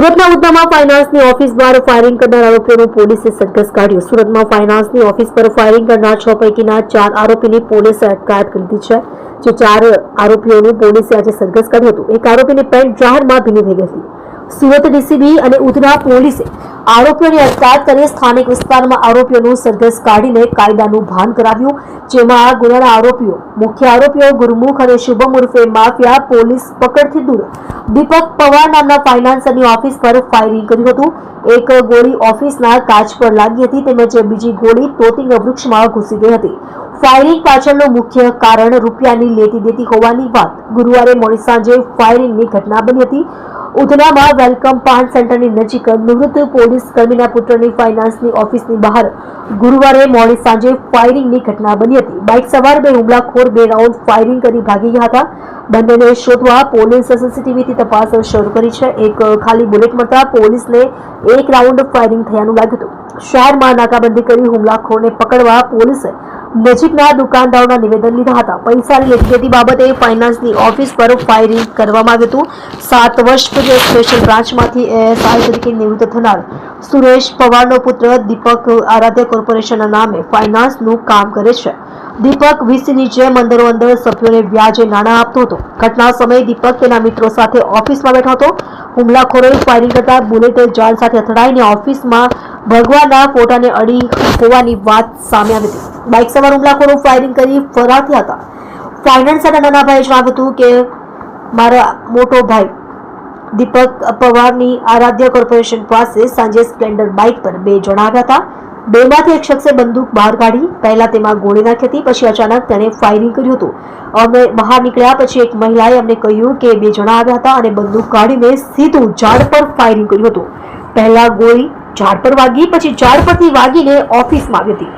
સુરતના ઉદ્દામાં ફાઇનાન્સની ઓફિસ બહાર ફાયરિંગ કરનાર આરોપીઓનું પોલીસે સંઘર્ષ કાઢ્યો. સુરતમાં ફાઇનાન્સની ઓફિસ પર ફાયરિંગ કરનાર છ પૈકીના ચાર આરોપીની પોલીસે અટકાયત કરી છે, જે ચાર આરોપીઓનું પોલીસે આજે સંઘર્ષ કાઢ્યું હતું. એક આરોપીની પેન્ટ જાહેરમાં ભીની થઈ ગઈ હતી. સુરત ડીસીબી અને ઉધના પોલીસે આરોપીઓની અટકાયત કરી સ્થાનિક વિસ્તારમાં આરોપીઓનું સરઘસ કાઢીને કાયદાનું ભાન કરાવ્યું, જેમાં ગુનાના આરોપીઓ, મુખ્ય આરોપીઓ ગુરમુખ અને શુભમ ઉર્ફે માફિયા પોલીસ પકડથી દૂર. દીપક પવાર નામના ફાઇનાન્સરની ઓફિસ પર ફાયરિંગ કર્યું હતું. એક ગોળી ઓફિસના કાચ પર લાગી હતી, તેમજ બીજી ગોળી તોતિંગ વૃક્ષમાં ઘૂસી ગઈ હતી. ફાયરિંગ પાછળનું મુખ્ય કારણ રૂપિયાની લેતી દેતી હોવાની વાત ગુરુવારે મોડી સાંજે ફાયરિંગની ઘટના બની હતી. ઉધનામાં વેલકમ પાન સેન્ટરની નજીક નિવૃત્ત પોલીસ કર્મીના પુત્રની ફાઇનાન્સની ઓફિસની બહાર ગુરુવારે મોડી સાંજે ફાયરિંગની ઘટના બની હતી. બાઇક સવાર બે હુમલાખોર બે રાઉન્ડ ફાયરિંગ કરી ભાગી ગયા હતા. બંનેને શોધવા પોલીસ સીસીટીવીથી તપાસ શરૂ કરી છે. એક ખાલી બુલેટ મળતા પોલીસને એક રાઉન્ડ ફાયરિંગ થયાનું લાગ્યું હતું. શહેરમાં નાકાબંધી કરી હુમલાખોરને પકડવા પોલીસે નજીકના દુકાનદારોના નિવેદન લીધા હતા. પૈસાની લેતી બાબતે ફાઇનાન્સની ઓફિસ પર ફાયરિંગ કરવામાં આવ્યું હતું. સાત વર્ષ પૂર્વે સ્પેશિયલ બ્રાન્ચમાંથી એએસઆઈ તરીકે નિવૃત્ત થનાર સુરેશ પવારનો પુત્ર દીપક આરાધ્ય કોર્પોરેશનના નામે ફાઇનાન્સનું કામ કરે છે. દીપક વીસીની જેમ અંદરો અંદર સભ્યોને વ્યાજે નાણાં આપતો હતો. ઘટના સમયે દીપક તેના મિત્રો સાથે ઓફિસમાં બેઠો હતો. હુમલાખોરોએ ફાયરિંગ કરતા બુલેટ જાળ સાથે અથડાઈને ઓફિસમાં ભગવાનના ફોટાને અડી હોવાની વાત સામે આવી હતી. બાઇક સવાર હુમલાખોરો ફાયરિંગ કરી ફરાર થયા હતા. ફાઇનાન્સના નાના ભાઈએ જણાવ્યું હતું કે, મારા મોટો ભાઈ દીપક પવારની આરાધ્ય કોર્પોરેશન પાસે સાંજે સ્પ્લેન્ડર બાઇક પર બે જણા આવ્યા હતા. બેમાંથી એક શખ્સે બંદૂક બહાર કાઢી, પહેલા તેમાં ગોળી નાખી હતી, પછી અચાનક તેણે ફાયરિંગ કર્યું હતું. અમે બહાર નીકળ્યા, પછી એક મહિલાએ અમને કહ્યું કે બે જણા આવ્યા હતા અને બંદૂક કાઢીને સીધું ઝાડ પર ફાયરિંગ કર્યું હતું. પહેલા ગોળી ઝાડ પર વાગી પછી ઝાડ પરથી વાગીને ઓફિસમાં આવી હતી.